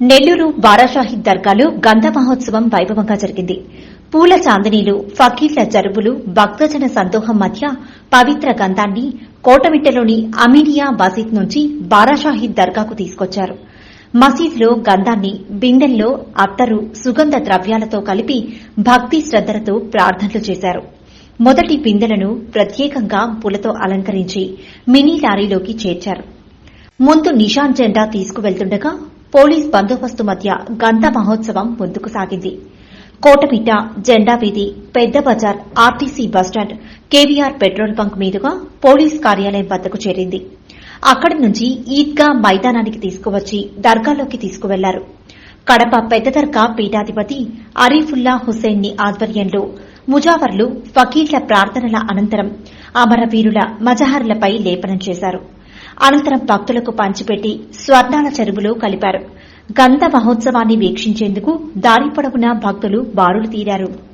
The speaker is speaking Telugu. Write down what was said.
నెల్లూరు బారాషాహిద్ దర్గాలో గంధ మహోత్సవం వైభవంగా జరిగింది. పూల చాందనీలు ఫకీర్ల జరుబులు భక్తజన సందోహం మధ్య పవిత్ర గంధాన్ని కోటమిట్టలోని అమీనియా మసీద్ నుంచి బారాషాహిద్ దర్గాకు తీసుకొచ్చారు. మసీద్లో గంధాన్ని బిందెల్లో అత్తరు సుగంధ ద్రవ్యాలతో కలిపి భక్తి శ్రద్దలతో ప్రార్థనలు చేశారు. మొదటి బిందెలను ప్రత్యేకంగా పూలతో అలంకరించి మినీ లారీలోకి చేర్చారు. ముందు నిషాన్ జెండా తీసుకువెళ్తుండగా పోలీస్ బందోబస్తు మధ్య గంధ మహోత్సవం ముందుకు సాగింది. కోటమిట్ట జెండా వీధి పెద్ద Bazar RTC bus stand KVR petrol bunk మీదుగా పోలీస్ కార్యాలయం వద్దకు చేరింది. అక్కడి నుంచి ఈద్గా మైదానానికి తీసుకువచ్చి దర్గాలోకి తీసుకువెళ్ళారు. కడప పెద్ద దర్గా పీఠాధిపతి అరీఫుల్లా హుస్సేన్ని ఆధ్వర్యంలో ముజావర్లు ఫకీర్ల ప్రార్థనల అనంతరం అమరవీరుల మజహర్లపై లేపనం చేశారు. అనంతరం భక్తులకు పంచిపెట్టి స్వర్ణాల చెరువులో కలిపారు. గంధ మహోత్సవాన్ని వీక్షించేందుకు దారి పొడవునా భక్తులు బారులు తీరారు.